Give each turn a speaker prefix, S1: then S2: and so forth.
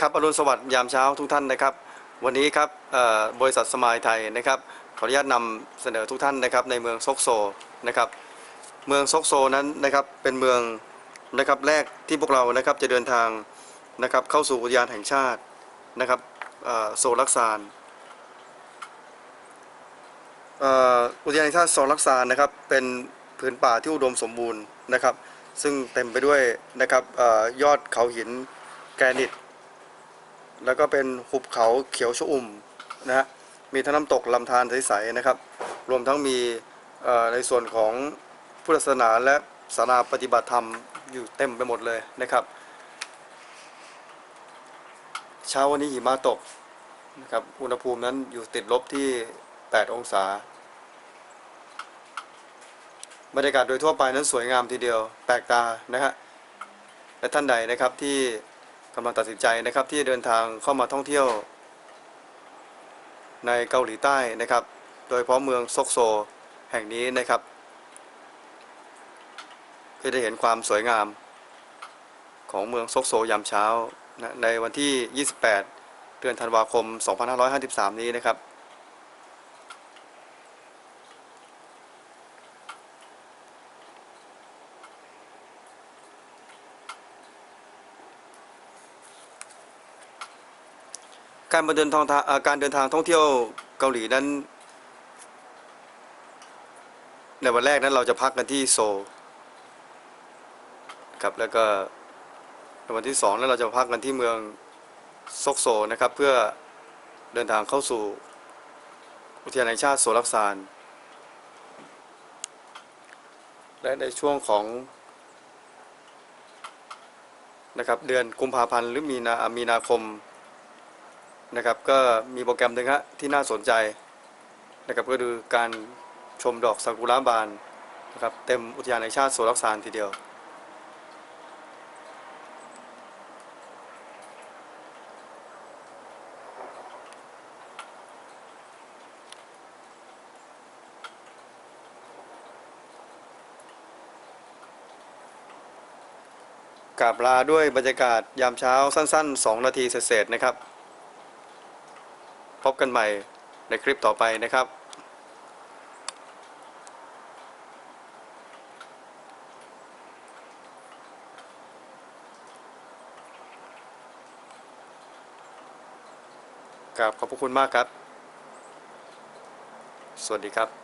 S1: ครับอรุณสวัสดิ์ยามเช้าทุกท่านนะครับ วันนี้ครับบริษัทสมายไทยนะครับขออนุญาตนำเสนอทุกท่านนะครับในเมืองซกโซนะครับ เมืองซกโซนั้นนะครับเป็นเมืองนะครับแรกที่พวกเรานะครับจะเดินทางนะครับเข้าสู่อุทยานแห่งชาตินะครับโซลักซานอุทยานแห่งชาติโซลักซานนะครับเป็นผืนป่าที่อุดมสมบูรณ์นะครับ ซึ่งเต็มไปด้วยนะครับอยอดเขาหินแกรนิต แล้วก็เป็นหุบเขาเขียวชอุ่มนะฮะมีทั้งน้ำตกลำธารใสๆนะครับ รวมทั้งมีในส่วนของพุทธศาสนาและศาลาปฏิบัติธรรมอยู่เต็มไปหมดเลยนะครับ เช้าวันนี้หิมะตกนะครับอุณหภูมินั้นอยู่ติดลบที่ 8 องศาบรรยากาศโดยทั่วไปนั้นสวยงามทีเดียวแปลกตานะฮะและท่านใดนะครับที่ กำลังตัดสินใจนะครับที่จะเดินทางเข้ามาท่องเที่ยว ในเกาหลีใต้นะครับ โดยเฉพาะเมืองซกโซแห่งนี้นะครับก็ได้เห็นความสวยงามของเมืองซกโซยามเช้านะในวันที่ 28 เดือนธันวาคม 2553 นี้นะครับ การมาเดินทางทางเอ่อการเดินทางท่องเที่ยวเกาหลีนั้น ในวันแรกนั้นเราจะพักกันที่โซลครับแล้วก็ในวันที่สองนั้นเราจะพักกันที่เมืองซกโซนะครับ เพื่อเดินทางเข้าสู่อุทยานแห่งชาติโซลักซานและในช่วงของนะครับเดือนกุมภาพันธ์หรือมีนามีนาคม นะครับก็มีโปรแกรมหนึ่งฮะที่น่าสนใจนะครับก็คือการชมดอกซากุระบานนะครับเต็มอุทยานแห่งชาติโซลักซานทีเดียว กราบลาด้วยบรรยากาศยามเช้าสั้นๆ 2 นาทีเศษๆนะครับ พบกันใหม่ในคลิปต่อไปนะครับกราบขอบพระคุณมากครับ สวัสดีครับ